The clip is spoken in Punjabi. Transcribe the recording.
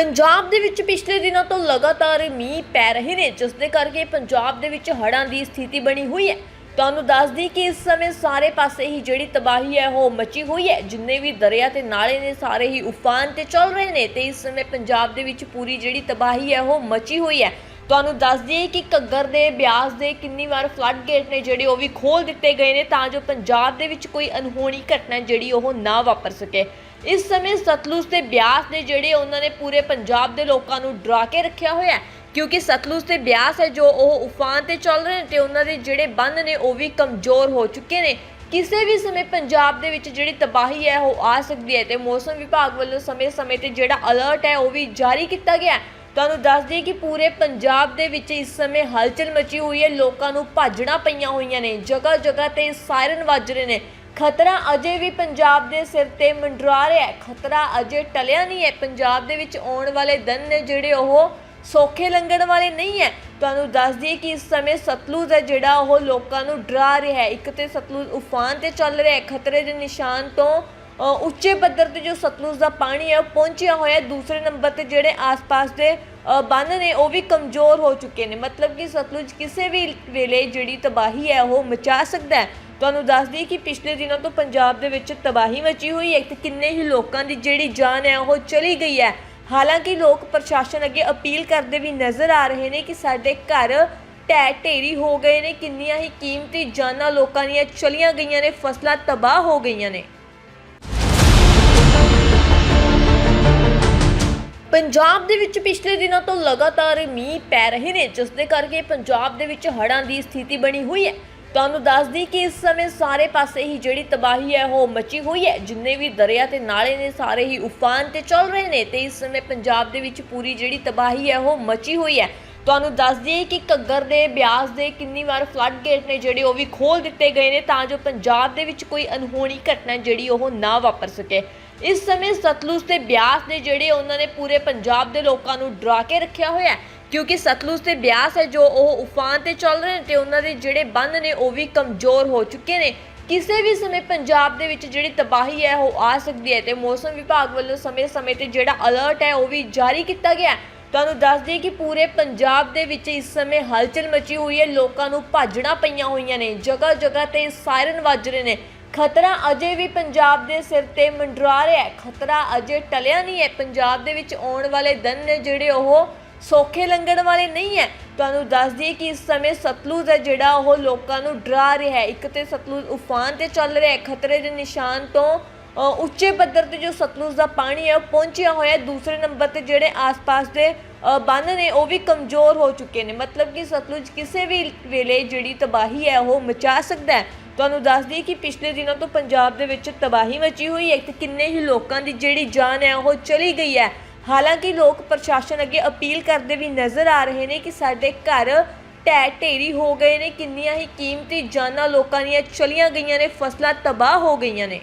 ਪੰਜਾਬ ਦੇ ਵਿੱਚ ਪਿਛਲੇ ਦਿਨਾਂ ਤੋਂ ਲਗਾਤਾਰ ਮੀਂਹ ਪੈ ਰਹੇ ਨੇ, ਜਿਸ ਦੇ ਕਰਕੇ ਪੰਜਾਬ ਦੇ ਵਿੱਚ ਹੜ੍ਹਾਂ ਦੀ ਸਥਿਤੀ ਬਣੀ ਹੋਈ ਹੈ। ਤੁਹਾਨੂੰ ਦੱਸ ਦਈ ਕਿ ਇਸ ਸਮੇਂ ਸਾਰੇ ਪਾਸੇ ਹੀ ਜਿਹੜੀ ਤਬਾਹੀ ਹੈ, ਉਹ ਮਚੀ ਹੋਈ ਹੈ। ਜਿੰਨੇ ਵੀ ਦਰਿਆ ਤੇ ਨਾਲੇ ਨੇ, ਸਾਰੇ ਹੀ ਉਫਾਨ ਤੇ ਚੱਲ ਰਹੇ ਨੇ ਤੇ ਇਸ ਸਮੇਂ ਪੰਜਾਬ ਦੇ ਵਿੱਚ ਪੂਰੀ ਜਿਹੜੀ ਤਬਾਹੀ ਹੈ, ਉਹ ਮਚੀ ਹੋਈ ਹੈ। ਤੁਹਾਨੂੰ ਦੱਸ ਦਈਏ ਕਿ ਘੱਗਰ ਦੇ, ਬਿਆਸ ਦੇ ਕਿੰਨੀ ਵਾਰ ਫਲੱਡ ਗੇਟ ਨੇ ਜਿਹੜੇ ਉਹ ਵੀ ਖੋਲ ਦਿੱਤੇ ਗਏ ਨੇ ਤਾਂ ਜੋ ਪੰਜਾਬ ਦੇ ਵਿੱਚ ਕੋਈ ਅਨਹੋਣੀ ਘਟਨਾ ਜਿਹੜੀ ਉਹ ਨਾ ਵਾਪਰ ਸਕੇ। ਇਸ ਸਮੇਂ ਸਤਲੁਜ ਤੇ ਬਿਆਸ ਨੇ ਜਿਹੜੇ ਉਹਨਾਂ ਨੇ ਪੂਰੇ ਪੰਜਾਬ ਦੇ ਲੋਕਾਂ ਨੂੰ ਡਰਾ ਕੇ ਰੱਖਿਆ ਹੋਇਆ ਹੈ, ਕਿਉਂਕਿ ਸਤਲੁਜ ਤੇ ਬਿਆਸ ਹੈ ਜੋ ਉਹ ਉਫਾਨ ਤੇ ਚੱਲ ਰਹੇ ਨੇ ਤੇ ਉਹਨਾਂ ਦੇ ਜਿਹੜੇ ਬੰਨ ਨੇ ਉਹ ਵੀ ਕਮਜ਼ੋਰ ਹੋ ਚੁੱਕੇ ਨੇ। ਕਿਸੇ ਵੀ ਸਮੇਂ ਪੰਜਾਬ ਦੇ ਵਿੱਚ ਜਿਹੜੀ ਤਬਾਹੀ ਹੈ, ਉਹ ਆ ਸਕਦੀ ਹੈ ਤੇ ਮੌਸਮ ਵਿਭਾਗ ਵੱਲੋਂ ਸਮੇਂ-ਸਮੇਂ ਤੇ ਜਿਹੜਾ ਅਲਰਟ ਹੈ, ਉਹ ਵੀ ਜਾਰੀ ਕੀਤਾ ਗਿਆ ਹੈ। ਤੁਹਾਨੂੰ ਦੱਸ ਦਈਏ ਕਿ ਪੂਰੇ ਪੰਜਾਬ ਦੇ ਵਿੱਚ ਇਸ ਸਮੇਂ ਹਲਚਲ ਮਚੀ ਹੋਈ ਹੈ, ਲੋਕਾਂ ਨੂੰ ਭਾਜਣਾ ਪਈਆਂ ਹੋਈਆਂ ਨੇ ਜਗ੍ਹਾ ਜਗ੍ਹਾ ਤੇ ਸਾਇਰਨ ਵੱਜ ਰਹੇ ਨੇ। ਖਤਰਾ ਅਜੇ ਵੀ ਪੰਜਾਬ ਦੇ ਸਿਰ ਤੇ ਮੰਡਰਾ ਰਿਹਾ ਹੈ। ਖਤਰਾ ਅਜੇ ਟਲਿਆ ਨਹੀਂ ਹੈ। ਪੰਜਾਬ ਦੇ ਵਿੱਚ ਆਉਣ ਵਾਲੇ ਦਿਨ ਨੇ ਜਿਹੜੇ ਉਹ ਸੌਖੇ ਲੰਘਣ ਵਾਲੇ ਨਹੀਂ ਹੈ। ਤੁਹਾਨੂੰ ਦੱਸ ਦਈਏ ਕਿ ਇਸ ਸਮੇਂ ਸਤਲੁਜ ਹੈ ਜਿਹੜਾ ਉਹ ਲੋਕਾਂ ਨੂੰ ਡਰਾ ਰਿਹਾ ਹੈ। ਇੱਕ ਤੇ ਸਤਲੁਜ ਉਫਾਨ ਤੇ ਚੱਲ ਰਿਹਾ ਹੈ। ਖਤਰੇ ਦੇ ਨਿਸ਼ਾਨ ਤੋਂ ਉੱਚੇ ਪੱਧਰ ਤੇ ਜੋ ਸਤਲੁਜ ਦਾ ਪਾਣੀ ਹੈ ਉਹ ਪਹੁੰਚਿਆ ਹੋਇਆ ਹੈ। ਦੂਸਰੇ ਨੰਬਰ ਤੇ ਜਿਹੜੇ ਆਸ-ਪਾਸ ਦੇ ਬੰਨ ਨੇ ਉਹ ਵੀ ਕਮਜ਼ੋਰ ਹੋ ਚੁੱਕੇ ਨੇ। ਮਤਲਬ ਕਿ ਸਤਲੁਜ ਕਿਸੇ ਵੀ ਵੇਲੇ ਜਿਹੜੀ ਤਬਾਹੀ ਹੈ ਉਹ ਮਚਾ ਸਕਦਾ ਹੈ। ਤੁਹਾਨੂੰ ਦੱਸ ਦਈਏ ਕਿ ਪਿਛਲੇ ਦਿਨਾਂ ਤੋਂ ਪੰਜਾਬ ਦੇ ਵਿੱਚ ਤਬਾਹੀ ਮਚੀ ਹੋਈ ਹੈ। ਤੇ ਕਿੰਨੇ ਹੀ ਲੋਕਾਂ ਦੀ ਜਿਹੜੀ ਜਾਨ ਹੈ, ਉਹ ਚਲੀ ਗਈ ਹੈ। ਹਾਲਾਂਕਿ ਲੋਕ ਪ੍ਰਸ਼ਾਸਨ ਅੱਗੇ ਅਪੀਲ ਕਰਦੇ ਵੀ ਨਜ਼ਰ ਆ ਰਹੇ ਨੇ ਕਿ ਸਾਡੇ ਘਰ ਢਹਿ ਢੇਰੀ ਹੋ ਗਏ ਨੇ। ਕਿੰਨੀਆਂ ਹੀ ਕੀਮਤੀ ਜਾਨਾਂ ਲੋਕਾਂ ਦੀਆਂ ਚਲੀਆਂ ਗਈਆਂ ਨੇ, ਫਸਲਾਂ ਤਬਾਹ ਹੋ ਗਈਆਂ ਨੇ। ਪੰਜਾਬ ਦੇ ਵਿੱਚ ਪਿਛਲੇ ਦਿਨਾਂ ਤੋਂ ਲਗਾਤਾਰ ਮੀਂਹ ਪੈ ਰਹੇ ਨੇ, ਜਿਸ ਦੇ ਕਰਕੇ ਪੰਜਾਬ ਦੇ ਵਿੱਚ ਹੜ੍ਹਾਂ ਦੀ ਸਥਿਤੀ ਬਣੀ ਹੋਈ ਹੈ। ਤੁਹਾਨੂੰ ਦੱਸਦੀ ਕਿ ਇਸ ਸਮੇਂ ਸਾਰੇ ਪਾਸੇ ਹੀ ਜਿਹੜੀ ਤਬਾਹੀ ਹੈ, ਉਹ ਮਚੀ ਹੋਈ ਹੈ। ਜਿੰਨੇ ਵੀ ਦਰਿਆ ਤੇ ਨਾਲੇ ਨੇ ਸਾਰੇ ਹੀ ਉਫਾਨ ਤੇ ਚੱਲ ਰਹੇ ਨੇ ਤੇ ਇਸ ਸਮੇਂ ਪੰਜਾਬ ਦੇ ਵਿੱਚ ਪੂਰੀ ਜਿਹੜੀ ਤਬਾਹੀ ਹੈ, ਉਹ ਮਚੀ ਹੋਈ ਹੈ। ਤੁਹਾਨੂੰ ਦੱਸ ਦਈਏ ਕਿ ਘੱਗਰ ਦੇ, ਬਿਆਸ ਦੇ ਕਿੰਨੀ ਵਾਰ ਫਲੱਡ ਗੇਟ ਨੇ ਜਿਹੜੇ ਉਹ ਵੀ ਖੋਲ ਦਿੱਤੇ ਗਏ ਨੇ ਤਾਂ ਜੋ ਪੰਜਾਬ ਦੇ ਵਿੱਚ ਕੋਈ ਅਨਹੋਣੀ ਘਟਨਾ ਜਿਹੜੀ ਉਹ ਨਾ ਵਾਪਰ ਸਕੇ। ਇਸ ਸਮੇਂ ਸਤਲੁਜ ਤੇ ਬਿਆਸ ਦੇ ਜਿਹੜੇ ਉਹਨਾਂ ਨੇ ਪੂਰੇ ਪੰਜਾਬ ਦੇ ਲੋਕਾਂ ਨੂੰ ਡਰਾ ਕੇ ਰੱਖਿਆ ਹੋਇਆ ਹੈ। ਕਿਉਂਕਿ ਸਤਲੁਜ ਤੇ ਬਿਆਸ ਹੈ ਜੋ ਉਹ ਉਫਾਨ ਤੇ ਚੱਲ ਰਹੇ ਨੇ ਤੇ ਉਹਨਾਂ ਦੇ ਜਿਹੜੇ ਬੰਨ ਨੇ ਉਹ ਵੀ ਕਮਜ਼ੋਰ ਹੋ ਚੁੱਕੇ ਨੇ। ਕਿਸੇ ਵੀ ਸਮੇਂ ਪੰਜਾਬ ਦੇ ਵਿੱਚ ਜਿਹੜੀ ਤਬਾਹੀ ਹੈ ਉਹ ਆ ਸਕਦੀ ਹੈ ਤੇ ਮੌਸਮ ਵਿਭਾਗ ਵੱਲੋਂ ਸਮੇਂ-ਸਮੇਂ ਤੇ ਜਿਹੜਾ ਅਲਰਟ ਹੈ ਉਹ ਵੀ ਜਾਰੀ ਕੀਤਾ ਗਿਆ ਤੁਹਾਨੂੰ ਦੱਸ ਦਈਏ ਕਿ ਪੂਰੇ ਪੰਜਾਬ ਦੇ ਵਿੱਚ ਇਸ ਸਮੇਂ ਹਲਚਲ ਮਚੀ ਹੋਈ ਹੈ, ਲੋਕਾਂ ਨੂੰ ਭਾਜਣਾ ਪਈਆਂ ਹੋਈਆਂ ਨੇ ਜਗ੍ਹਾ ਜਗ੍ਹਾ ਤੇ ਸਾਇਰਨ ਵੱਜ ਰਹੇ ਨੇ। ਖਤਰਾ ਅਜੇ ਵੀ ਪੰਜਾਬ ਦੇ ਸਿਰ ਤੇ ਮੰਡਰਾ ਰਿਹਾ ਹੈ। ਖਤਰਾ ਅਜੇ ਟਲਿਆ ਨਹੀਂ ਹੈ। ਪੰਜਾਬ ਦੇ ਵਿੱਚ ਆਉਣ ਵਾਲੇ ਦਿਨ ਨੇ ਜਿਹੜੇ ਉਹ ਸੌਖੇ ਲੰਘਣ ਵਾਲੇ ਨਹੀਂ ਹੈ। ਤੁਹਾਨੂੰ ਦੱਸ ਦਈਏ ਕਿ ਇਸ ਸਮੇਂ ਸਤਲੁਜ ਹੈ, ਜਿਹੜਾ ਉਹ ਲੋਕਾਂ ਨੂੰ ਡਰਾ ਰਿਹਾ ਹੈ। ਇੱਕ ਤੇ ਸਤਲੁਜ ਉਫਾਨ ਤੇ ਚੱਲ ਰਿਹਾ ਹੈ, ਖਤਰੇ ਦੇ ਨਿਸ਼ਾਨ ਤੋਂ ਉੱਚੇ ਪੱਧਰ ਤੇ ਜੋ ਸਤਲੁਜ ਦਾ ਪਾਣੀ ਹੈ, ਉਹ ਪਹੁੰਚਿਆ ਹੋਇਆ ਹੈ। ਦੂਸਰੇ ਨੰਬਰ ਤੇ ਜਿਹੜੇ ਆਸ-ਪਾਸ ਦੇ ਬੰਨ ਨੇ, ਉਹ ਵੀ ਕਮਜ਼ੋਰ ਹੋ ਚੁੱਕੇ ਨੇ। ਮਤਲਬ ਕਿ ਸਤਲੁਜ ਕਿਸੇ ਵੀ ਵੇਲੇ ਜਿਹੜੀ ਤਬਾਹੀ ਹੈ, ਉਹ ਮਚਾ ਸਕਦਾ ਹੈ। ਤੁਹਾਨੂੰ ਦੱਸ ਦਈਏ ਕਿ ਪਿਛਲੇ ਦਿਨਾਂ ਤੋਂ ਪੰਜਾਬ ਦੇ ਵਿੱਚ ਤਬਾਹੀ ਮਚੀ ਹੋਈ ਹੈ। ਤੇ ਕਿੰਨੇ ਹੀ ਲੋਕਾਂ ਦੀ ਜਿਹੜੀ ਜਾਨ ਹੈ, ਉਹ ਚਲੀ ਗਈ ਹੈ। ਹਾਲਾਂਕਿ ਲੋਕ ਪ੍ਰਸ਼ਾਸਨ ਅੱਗੇ ਅਪੀਲ ਕਰਦੇ ਵੀ ਨਜ਼ਰ ਆ ਰਹੇ ਨੇ ਕਿ ਸਾਡੇ ਘਰ ਢਹਿ ਢੇਰੀ ਹੋ ਗਏ ਨੇ, ਕਿੰਨੀਆਂ ਹੀ ਕੀਮਤੀ ਜਾਨਾਂ ਲੋਕਾਂ ਦੀਆਂ ਚਲੀਆਂ ਗਈਆਂ ਨੇ, ਫਸਲਾਂ ਤਬਾਹ ਹੋ ਗਈਆਂ ਨੇ।